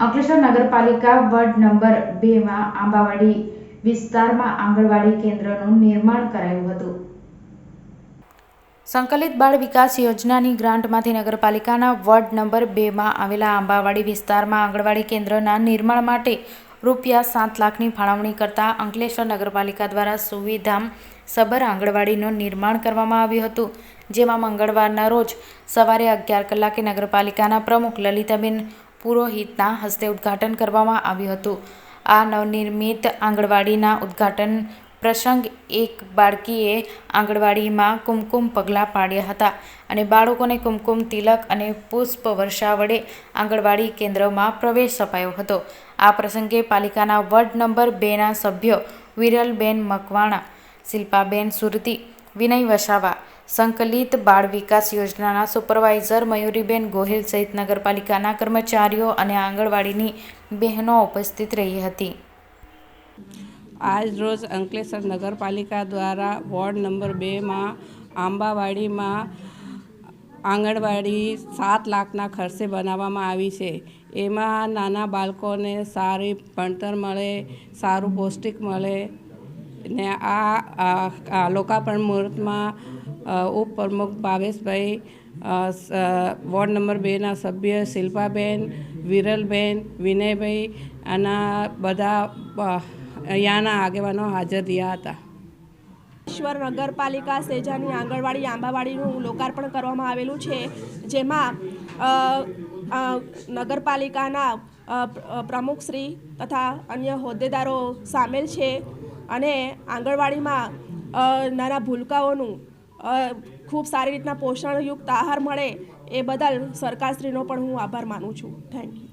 અંકલેશ્વર નગરપાલિકા ward number બેમાં આંબાવાડી વિસ્તારમાં આંગણવાડી કેન્દ્રનું નિર્માણ કરાયું હતું. સંકલિત બાળ વિકાસ યોજનાની ગ્રાન્ટમાંથી નગરપાલિકાના વોર્ડ નંબર બેમાં આવેલા આંબાવાડી વિસ્તારમાં આંગણવાડી કેન્દ્રના નિર્માણ માટે રૂપિયા સાત લાખની ફાળવણી કરતા અંકલેશ્વર નગરપાલિકા દ્વારા સુવિધામ સબર આંગણવાડીનું નિર્માણ કરવામાં આવ્યું હતું. જેમાં મંગળવારના રોજ સવારે અગિયાર કલાકે નગરપાલિકાના પ્રમુખ લલિતાબેન પુરોહિતના હસ્તે ઉદ્ઘાટન કરવામાં આવ્યું હતું. આ નવનિર્મિત આંગણવાડીના ઉદ્ઘાટન પ્રસંગ એક બાળકીએ આંગણવાડીમાં કુમકુમ પગલાં પાડ્યા હતા અને બાળકોને કુમકુમ, તિલક અને પુષ્પ વર્ષા વડે આંગણવાડી કેન્દ્રમાં પ્રવેશ અપાયો હતો. આ પ્રસંગે પાલિકાના વોર્ડ નંબર બેના સભ્યો વિરલબેન મકવાણા, શિલ્પાબેન સુરતી વિનય વસાવા, સંકલિત બાળ વિકાસ યોજનાના સુપરવાઇઝર મયુરીબેન ગોહિલ સહિત નગરપાલિકાના કર્મચારીઓ અને આંગણવાડીની બહેનો ઉપસ્થિત રહી હતી. આજ રોજ અંકલેશ્વર નગરપાલિકા દ્વારા વોર્ડ નંબર બેમાં આંબાવાડીમાં આંગણવાડી સાત લાખના ખર્ચે બનાવવામાં આવી છે. એમાં નાના બાળકોને સારી ભણતર મળે, સારું પૌષ્ટિક મળે ને આ લોકાર્પણ મુહૂર્તમાં ઉપપ્રમુખ ભાવેશભાઈ વોર્ડ નંબર બેના સભ્ય શિલ્પાબેન, વિરલબેન, વિનયભાઈ અને બધા અહીંયાના આગેવાનો હાજર રહ્યા હતા. ઈશ્વર નગરપાલિકા સેજાની આંગણવાડી, આંબાવાડીનું લોકાર્પણ કરવામાં આવેલું છે, જેમાં નગરપાલિકાના પ્રમુખશ્રી તથા અન્ય હોદ્દેદારો સામેલ છે. અને આંગણવાડીમાં નાના ભૂલકાઓનું ખૂબ સારી રીતના પોષણયુક્ત આહાર મળે એ બદલ સરકારશ્રીનો પણ હું આભાર માનું છું. Thank you